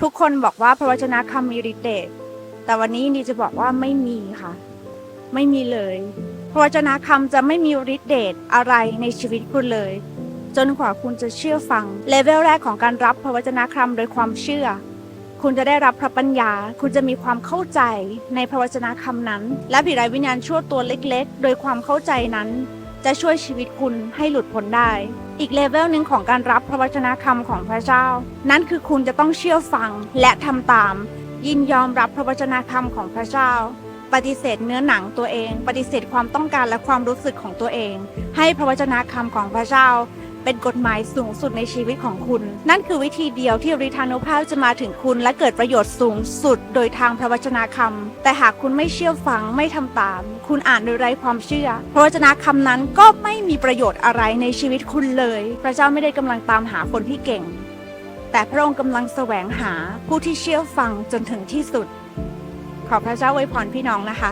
ทุกคนบอกว่าพระวจนะคำมีฤทธิ์เดชแต่วันนี้ดีจะบอกว่าไม่มีค่ะ ไม่มีเลย พระวจนะคำจะไม่มีฤทธิ์เดชอะไรในชีวิตคุณเลย จนกว่าคุณจะเชื่อฟังเลเวลแรกของการรับพระวจนะคำโดยความเชื่อ คุณจะได้รับพระปัญญา คุณจะมีความเข้าใจในพระวจนะคำนั้น และผีรายวิญญาณชั่วตัวเล็ก ๆ โดยความเข้าใจนั้น จะช่วยชีวิตคุณให้หลุดพ้นได้ อีกเลเวลหนึ่งของการรับพระวจนะคำของพระเจ้า นั่นคือคุณจะต้องเชื่อฟังและทำตาม ยินยอมรับพระวจนะคำของพระเจ้า ปฏิเสธเนื้อหนังตัวเอง ปฏิเสธความต้องการและความรู้สึกของตัวเอง ให้พระวจนะคำของพระเจ้า เป็นกฎหมายสูงสุดในชีวิตของคุณ นั่นคือวิธีเดียวที่ฤทธานุภาพจะมาถึงคุณและเกิดประโยชน์สูงสุด โดยทางพระวจนะคำแต่หากคุณไม่เชื่อฟังไม่ทำตาม คุณอ่านโดยไร้ความเชื่อ พระวจนะคำนั้นก็ไม่มีประโยชน์อะไรในชีวิตคุณเลย พระเจ้าไม่ได้กำลังตามหาคนที่เก่ง แต่พระองค์กำลังแสวงหาผู้ที่เชื่อฟังจนถึงที่สุด ขอพระเจ้าอวยพรพี่น้องนะคะ